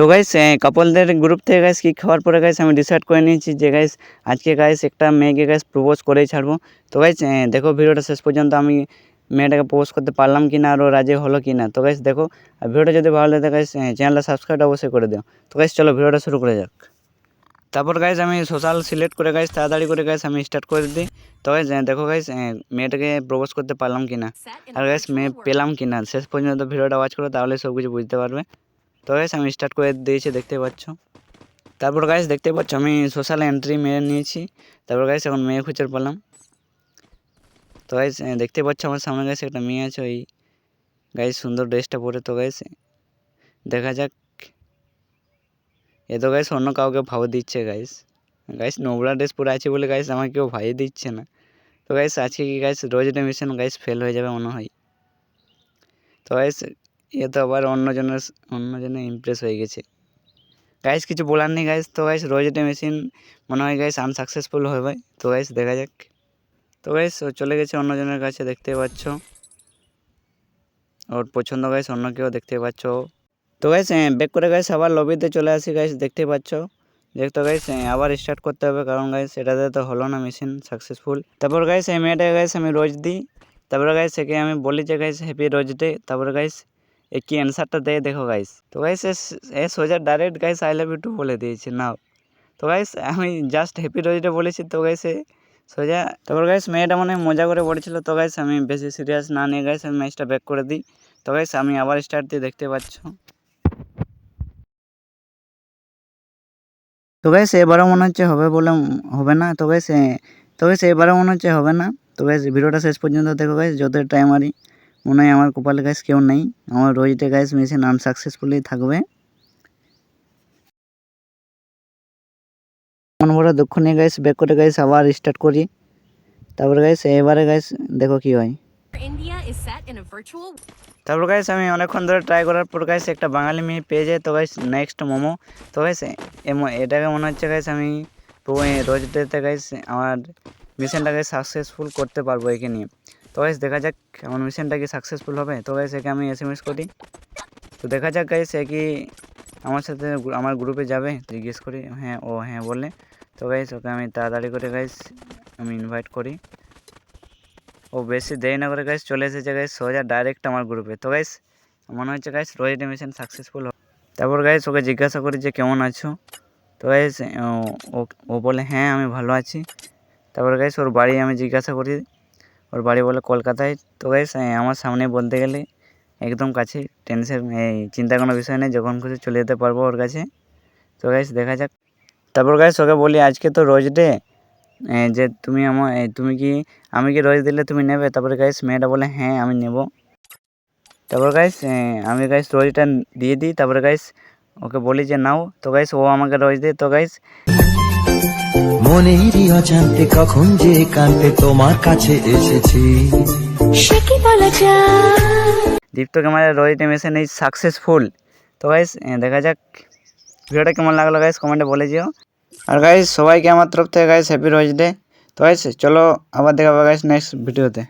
তো গাইস কাপলদের গ্রুপ থেকে গাইস কি খাওয়ার পরে গাইস আমি ডিসাইড করে নিয়েছি যে গাইস আজকে গাইস একটা মেয়েকে গাইস প্রপোজ করেই ছাড়বো তো গাইস দেখো ভিডিওটা শেষ পর্যন্ত আমি মেয়েটাকে প্রপোজ করতে পারলাম কি না আরও রাজি হলো কি না তো গাইস দেখো আর ভিডিওটা যদি ভালো লাগে গাইস চ্যানেলটা সাবস্ক্রাইব অবশ্যই করে দিও তো গাইস চলো ভিডিওটা শুরু করে যাক তারপর গাইস আমি সোশ্যাল সিলেক্ট করে গাইস তাড়াতাড়ি করে গাইস আমি স্টার্ট করে দিই তো গাইস দেখো গাইস মেয়েটাকে প্রপোজ করতে পারলাম কি না আর গাইস মেয়ে পেলাম কি না শেষ পর্যন্ত ভিডিওটা ওয়াচ করো তাহলে সব কিছু বুঝতে পারবে তো গাইস আমি স্টার্ট করে দিয়েছি, দেখতে পাচ্ছ। তারপর গাইস দেখতে পাচ্ছ, আমি সোশ্যাল এন্ট্রি মেরে নিয়েছি। তারপর গাইস এখন মেয়ে খুঁজে পেলাম। তো গাইস দেখতে পাচ্ছ আমার সামনে গাইস একটা মেয়ে আছে, ওই গাইস সুন্দর ড্রেসটা পরে তো গাইস দেখা যাক। এ তো গাইস অন্য কাউকে ভাব দিচ্ছে গাইস গাইস নোংরা ড্রেস পরে আছে বলে গাইস আমাকে কেউ ভাই দিচ্ছে না। তো গাইস আজকে কি guys rose mission guys fail হয়ে যাবে মনে হয়। তো গাইস এ তো আবার অন্যজনের অন্যজনে ইমপ্রেস হয়ে গেছে। গাইস কিছু বলার নেই গাইস তো গাইস রোজেটে মেশিন মনে হয় গাইস আনসাকসেসফুল হবে তো গাইস দেখা যাক। তো গাইস ও চলে গেছে অন্যজনের কাছে, দেখতে পাচ্ছ। ওর পছন্দ গাইস অন্য কেউ দেখতে পাচ্ছ। তো গাইস ব্যাক করে গাইস আবার লবিতে চলে আসি গাইস দেখতে পাচ্ছ। দেখতো গাইস আবার স্টার্ট করতে হবে, কারণ গাইস এটাতে তো হলো না মেশিন সাকসেসফুল তারপর গাইস এই মেয়েটাকে গাইস আমি রোজ দিই। তারপরে গাইস একে আমি বলি যে গাইস হ্যাপি রোজ ডে তারপরে গাইস কি অ্যান্সারটা দেয়, দেখো গাইস তো গাইস এ সোজা direct guys I love you too বলে দিয়েছে, নাও। তো গাইস আমি জাস্ট হ্যাপি রোজ ডে বলেছি, তো গাইস সোজা তারপর গাইস মেয়েটা মনে মজা করে বলেছিল তো গাইস আমি বেশি সিরিয়াস না নিয়ে গাইস আমি ম্যাচটা ব্যাক করে দিই। তো গাইস আমি আবার স্টার্ট দিয়ে দেখতে পাচ্ছ। তো গাইস এবারও মনে হচ্ছে হবে বলে হবে না, তো গাইস তো গাইস এবারও মনে হচ্ছে হবে না। তো গাইস ভিডিওটা শেষ পর্যন্ত দেখো গাইস যত টাইম আরই মনে হয় আমার কপালে গাইস কেউ নেই। আমার রোজটা গাইস মেশিন আনসাকসেসফুলি থাকবে। মন ভরা দুঃখ নিয়ে গাইস ব্যাক করে গাইস আবার স্টার্ট করি। তারপরে গাইস এবারে গাইস দেখো কি হয়। তারপর গাইস আমি অনেকক্ষণ ধরে ট্রাই করার পর গাইস একটা বাঙালি মেয়ে পেয়ে যায় তো গাইস নেক্সট মোমো। তো গাইস এটাকে মনে হচ্ছে গাইস আমি রোজ ডেতে গাইস আমার মিশনটাকে সাকসেসফুল করতে পারব একে নিয়ে। তো গাইস দেখা যাক আমার মিশনটা কি সাকসেসফুল হবে। তো গাইস একে আমি এস এম এস করি। তো দেখা যাক গাইস এ কি আমার সাথে আমার গ্রুপে যাবে। জিজ্ঞেস করি হ্যাঁ ও হ্যাঁ বললে। তো গাইস ওকে আমি তাড়াতাড়ি করে গাইস আমি ইনভাইট করি। ও বেশি দেরি না করে গাইস চলে এসেছে গাইস সোজা ডাইরেক্ট আমার গ্রুপে তো গাইস মনে হচ্ছে গাইস রোহিত মিশন সাকসেসফুল হবে। তারপর গাইস ওকে জিজ্ঞাসা করি যে, কেমন আছো? তো গাইস ও বলে হ্যাঁ আমি ভালো আছি। তারপর গাইস ওর বাড়ি আমি জিজ্ঞাসা করি ওর বাড়ি বলে কলকাতায়। তো গাইস আমার সামনে বলতে গেলে একদম কাছে টেনশন চিন্তা কোনো বিষয় নেই, যখন খুশি চলে যেতে পারব ওর কাছে। তো গাইস দেখা যাক। তারপর গাইস ওকে বলি, আজকে তো রোজ ডে যে তুমি আমার তুমি কি, আমি কি রোজ দিলে তুমি নেবে? তারপরে গাইস মেয়েটা বলে হ্যাঁ আমি নেব। তারপর গাইস আমি গাইস রোজটা দিয়ে দিই। তারপরে গাইস ওকে বলি যে, নাও। তো গাইস ও আমাকে রোজ দেয়। তো গাইস মনেরই অজান্তে কখন যে কান্তে তোমার কাছে এসেছি। সে কি বলা যায়? দীপ্ত ক্যামেরা রোহিত মেশিন এই সাকসেসফুল তো গাইস দেখা যাক ভিডিওটা কেমন লাগল গাইস কমেন্টে বলে যেও আর গাইস সবাইকে আমার তরফ থেকে গাইস হ্যাপি রোজ ডে তো গাইস চলো আবার দেখা হবে গাইস নেক্সট ভিডিওতে